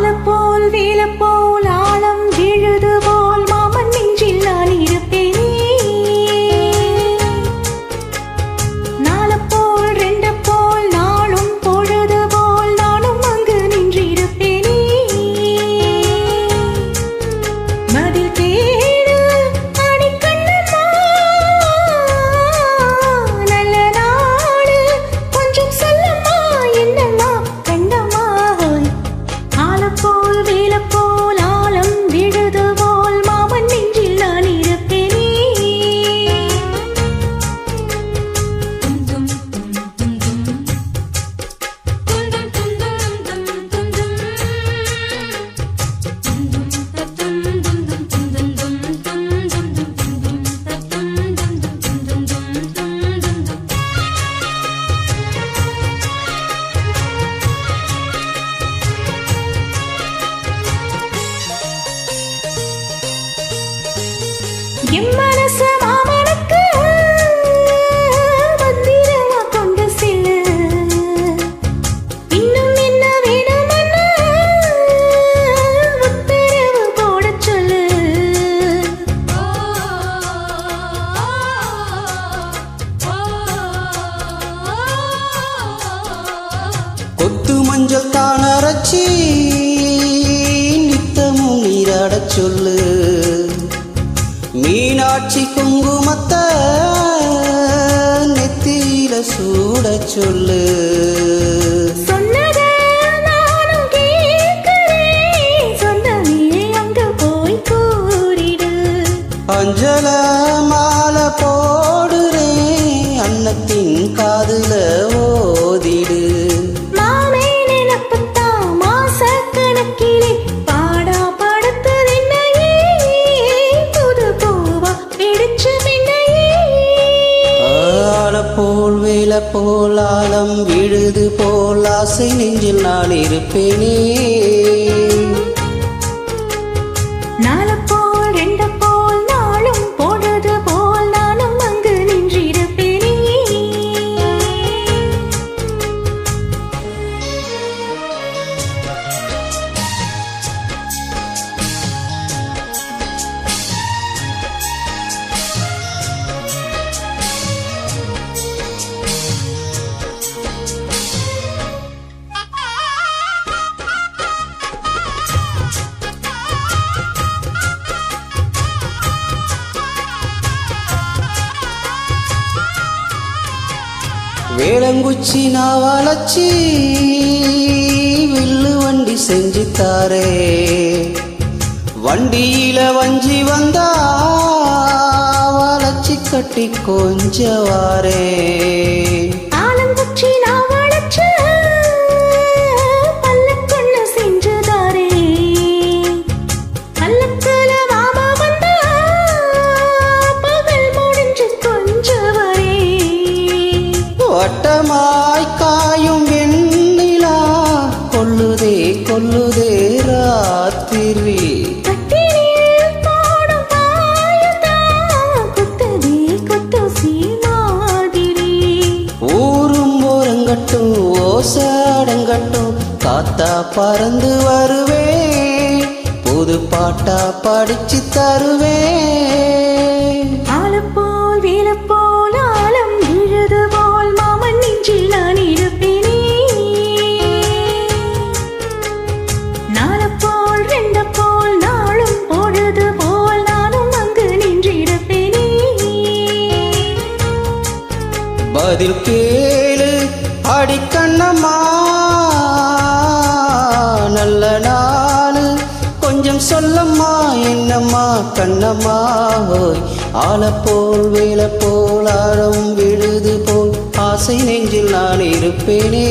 வாழப்போல் வீழப்போல் கொத்து மஞ்சள் தான் அரைச்சி நித்தமும் நீராடச் சொல்லு. மீனாட்சி குங்குமத்த நெத்தியில சூட சொல்லு. போல் விழுது போல் ஆசை நெஞ்சில் நான் இருப்பேனே. வேளங்குச்சி நாவாலச்சி வில்லு வண்டி செஞ்சு வண்டியில வஞ்சி வந்தா வாழச்சி கட்டி கொஞ்சவாரே வட்டமாய் காயும் வெண்ணிலா கொல்லுதே கொல்லுதே ராத்திரி. ஊரும் ஓரங்கட்டும் ஓசாடங்கட்டும் காத்தா பறந்து வருவேன் புது பாட்டா படிச்சு தருவேன் பதில் கேளு அடிக்கண்ணம்மா நல்ல நாள் கொஞ்சம் சொல்லம்மா என்னம்மா கண்ணம்மா. ஓய் ஆலப்போல் வேலை போல் ஆழம் விழுது போல் ஆசை நெஞ்சில் நான் இருப்பேனே.